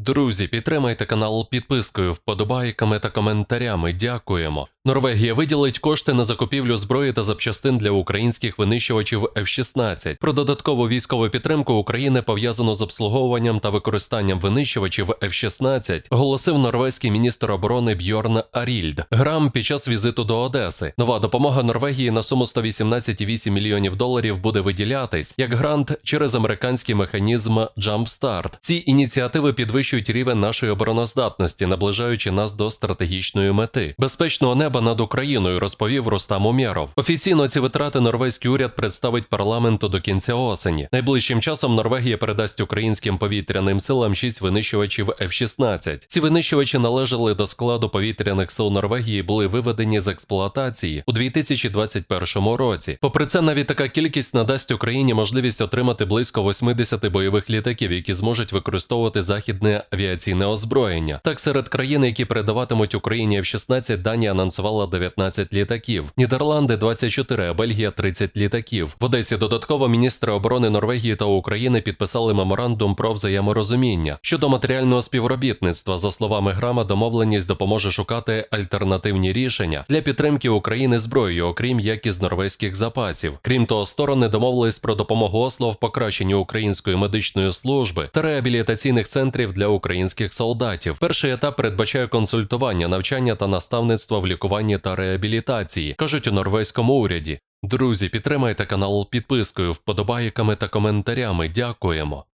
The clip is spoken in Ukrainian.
Друзі, підтримайте канал підпискою, вподобайками та коментарями. Дякуємо. Норвегія виділить кошти на закупівлю зброї та запчастин для українських винищувачів F-16. Про додаткову військову підтримку України пов'язану з обслуговуванням та використанням винищувачів F-16 оголосив норвезький міністр оборони Бьорн Арільд. Грам під час візиту до Одеси. Нова допомога Норвегії на суму 118,8 мільйонів доларів буде виділятись як грант через американський механізм Jumpstart. Ці ініціативи підвищують рівень нашої обороноздатності, наближаючи нас до стратегічної мети безпечного неба над Україною, розповів Рустам Умєров. Офіційно ці витрати норвезький уряд представить парламенту до кінця осені. Найближчим часом Норвегія передасть українським повітряним силам 6 винищувачів F-16. Ці винищувачі належали до складу повітряних сил Норвегії, були виведені з експлуатації у 2021 році. Попри це, навіть така кількість надасть Україні можливість отримати близько 80 бойових літаків, які зможуть використовувати західне авіаційне озброєння. Так, серед країн, які передаватимуть Україні F-16, Данія анонсувала 19 літаків, Нідерланди 24, а Бельгія 30 літаків. В Одесі додатково міністри оборони Норвегії та України підписали меморандум про взаєморозуміння щодо матеріального співробітництва. За словами Грама, домовленість допоможе шукати альтернативні рішення для підтримки України зброєю, окрім як із норвезьких запасів. Крім того, сторони домовились про допомогу Осло в покращенні української медичної служби та реабілітаційних центрів для українських солдатів. Перший етап передбачає консультування, навчання та наставництво в лікуванні та реабілітації, кажуть у норвезькому уряді. Друзі, підтримайте канал підпискою, вподобайками та коментарями. Дякуємо.